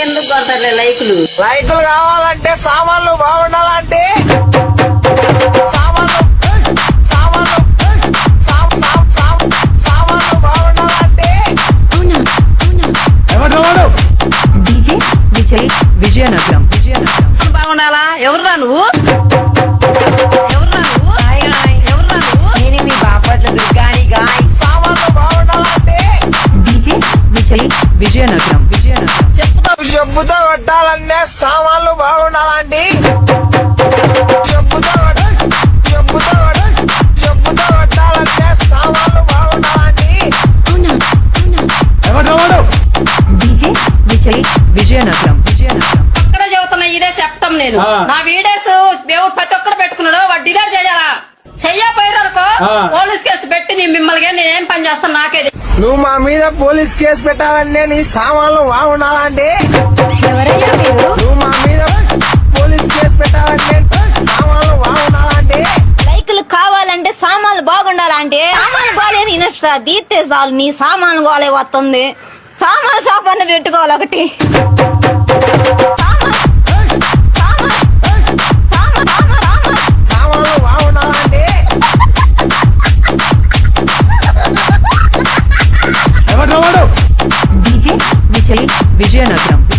కొడతారులే లైకులు? లైకులు కావాలంటే సామాన్లు బాగుండాలంటే? సామాన్లు విజయ్ విజయనగరం. విజయనగరం. బాగుండాలా? ఎవరురా నువ్వు? ఎవరురా నువ్వు? ఎవరురా నువ్వు? నేను మీ బాపట్ల దుర్గాని గాయ్. సామాన్లు బాగుండాలంటే? డీజే విజయ్ విజయనగరం. విజయనగరం చెప్పుతో చెప్పుతో కొట్టాలంటే సామాన్లు కొట్టాలంటే విజయ్ విజయనగరం. విజయనగరం. ఒక్కడ చదువుతున్నా ఇదే చెప్తాం నేను. నా వీడియోస్ దేవుడు ప్రతి ఒక్కరు పెట్టుకున్నాడు వాడు డిలీట్ చేయాలా? చెయ్యపోయారనుకో పోలీస్ కేసు పెట్టి నీ మిమ్మల్ని నేనేం పని చేస్తాను నాకే. నువ్వు మా మీద పోలీస్ కేసు పెట్టాలంటే నీ సామాన్లు బాగుండాలంటే నువ్వు మా మీద పోలీస్ కేసు పెట్టాలంటే సామాన్లు బాగుండాలంటే లైకులు కావాలంటే సామాన్లు బాగుండాలంటే? సామాన్లు బాగాలేదు ఇనస్టా దీస్తే చాలు నీ సామాన్లు గోలే వస్తుంది. సామాన్ షాప్ అన్న పెట్టుకోవాలి ఒకటి. డీజే విజయ్ విజయనగరం